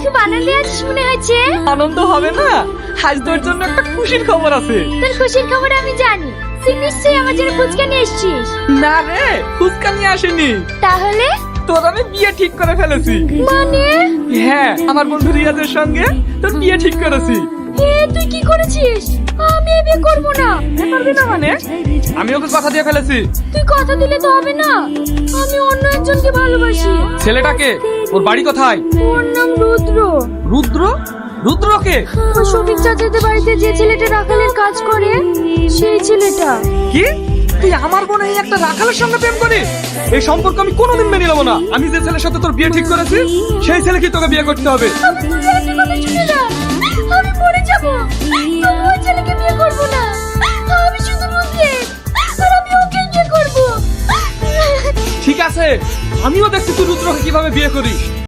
আজকে বানালে আছিস মনে হয়েছে? আনন্দ হবে না? আজ তোর জন্য একটা খুশির খবর আছে। তোর খুশির খবর আমি জানি। তুই নিশ্চয়ই আমার জন্য ফুচকা নিয়ে এসছিস। না রে ফুচকা নিয়ে আসেনি। তাহলে? তোর আমি বিয়ে ঠিক করে ফেলেছি। মানে? হ্যাঁ আমার বন্ধু রিয়াজের সঙ্গে তোর বিয়ে ঠিক করেছি। হে তুই কি করেছিস? আমি এ বিয়ে করব না। পারবি না মানে? আমি ওকে কথা দিয়ে ফেলেছি। তুই কথা দিলে তো হবে না। আমি অন্য একজনকে ভালোবাসি। ছেলেটাকে? ওর বাড়ি কোথায়? ওর নাম রুদ্র। রুদ্র? রুদ্রকে ওই শফিক চাচাদের বাড়িতে যে ছেলেটা রাখালের কাজ করে সেই ছেলেটা। কি? তুই আমার বোন এই একটা রাখালের সঙ্গে প্রেম করিস? এই সম্পর্ক আমি কোনোদিন মেনে নেব না। আমি যে ছেলের সাথে তোর বিয়ে ঠিক করেছি সেই ছেলেকে তোকে বিয়ে করতে হবে? আছে। আমিও দেখছি তুই রুদ্রকে কীভাবে বিয়ে করিস।